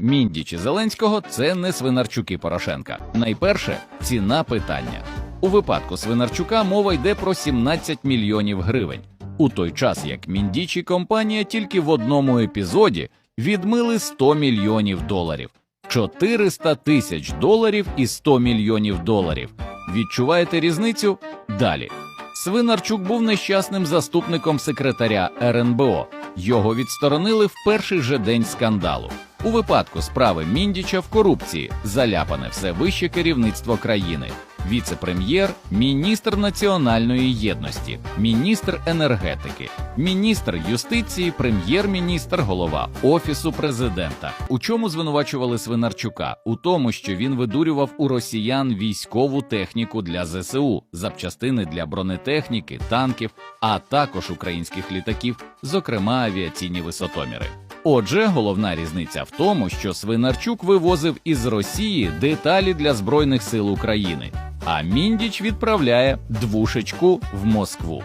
Міндічі Зеленського це не свинарчуки Порошенка. Найперше ціна питання. У випадку Свинарчука мова йде про 17 мільйонів гривень. У той час як Міндічі компанія тільки в одному епізоді відмили 100 мільйонів доларів. 400 тисяч доларів і 100 мільйонів доларів. Відчуваєте різницю? Далі. Свинарчук був нещасним заступником секретаря РНБО. Його відсторонили в перший же день скандалу. У випадку справи Міндіча в корупції заляпане все вище керівництво країни. Віце-прем'єр, міністр національної єдності, міністр енергетики, міністр юстиції, прем'єр-міністр, голова офісу президента. У чому звинувачували Свинарчука? У тому, що він видурював у росіян військову техніку для ЗСУ, запчастини для бронетехніки, танків, а також українських літаків, зокрема авіаційні висотоміри. Отже, головна різниця в тому, що Свинарчук вивозив із Росії деталі для Збройних сил України, а Міндіч відправляє двушечку в Москву.